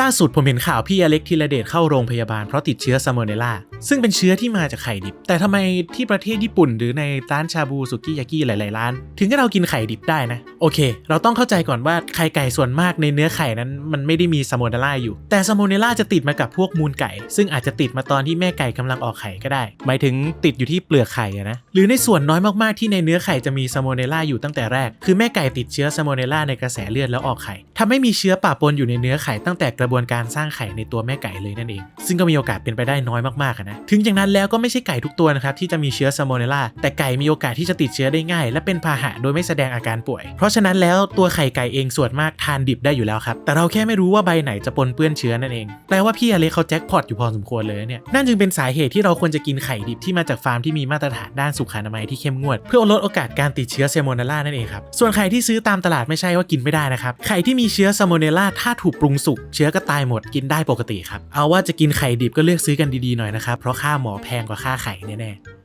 ล่าสุดผมเห็นข่าวพี่อเล็กธีระเดชเข้าโรงพยาบาลเพราะติดเชื้อซามเนล่า ซึ่งเป็นเชื้อที่มาจากไข่ดิบ แต่ทำไมที่ประเทศญี่ปุ่น หรือในร้านชาบูสุกี้ยากิหลาย ๆ ร้าน ถึงให้เรากินไข่ดิบได้นะ โอเค เราต้องเข้าใจก่อนว่าไข่ไก่ส่วนมากในเนื้อไข่นั้น มันไม่ได้มีซาโมเนล่าอยู่ แต่ซาโมเนล่าจะติดมากับพวกมูลไก่ ซึ่งอาจจะติดมาตอนที่แม่ไก่กำลังออกไข่ก็ได้ หมายถึงติดอยู่ที่เปลือกไข่นะ หรือในส่วนน้อยมาก ๆ ที่ในเนื้อไข่จะมีซาโมเนล่าอยู่ตั้งแต่แรก คือแม่ไก่ติดเชื้อซาโมเนล่าในกระแสเลือดแล้วออกไข่ทำให้มีเชื้อปะปนอยู่ในเนื้อไข่ตั้งแต่กระบวนการสร้างไข่ในตัวแม่ไก่เลยนั่นเอง ซึ่งก็มีโอกาสเป็นไปได้น้อยมากๆอะนะ ถึงอย่างนั้นแล้วก็ไม่ใช่ไก่ทุกตัวนะครับที่จะมีเชื้อซาโมเนลล่าแต่ไก่มีโอกาสที่จะติดเชื้อได้ง่าย และเป็นพาหะโดยไม่แสดงอาการป่วย เพราะฉะนั้นแล้วตัวไข่ไก่เองส่วนมากทานดิบได้อยู่แล้วครับ แต่เราแค่ไม่รู้ว่าใบไหนจะปนเปื้อนเชื้อนั่นเอง แปลว่าพี่อเล็กเขาแจ็คพอตอยู่พอสมควรเลยเนี่ย นั่นจึงเป็นสาเหตุที่เราควรจะกินไข่ดิบที่มาจากฟาร์มที่มีมาตรฐานด้านสุขอนามัยที่เข้มงวด เพื่อลดโอกาสการติดเชื้อซาโมเนลล่านั่นเองครับ ส่วนไข่ที่ซื้อตามตลาดไม่ใช่ว่ากินไม่ได้นะครับ ไข่ที่มีเชื้อซาโมเนลล่าถ้าถูกปรุงสุกเชื้อก็ตายหมดกินได้ปกติครับ เอาว่าจะกินไข่ดิบก็เลือกซื้อกันดีๆหน่อยนะครับเพราะค่าหมอแพงกว่าค่าไข่แน่ๆ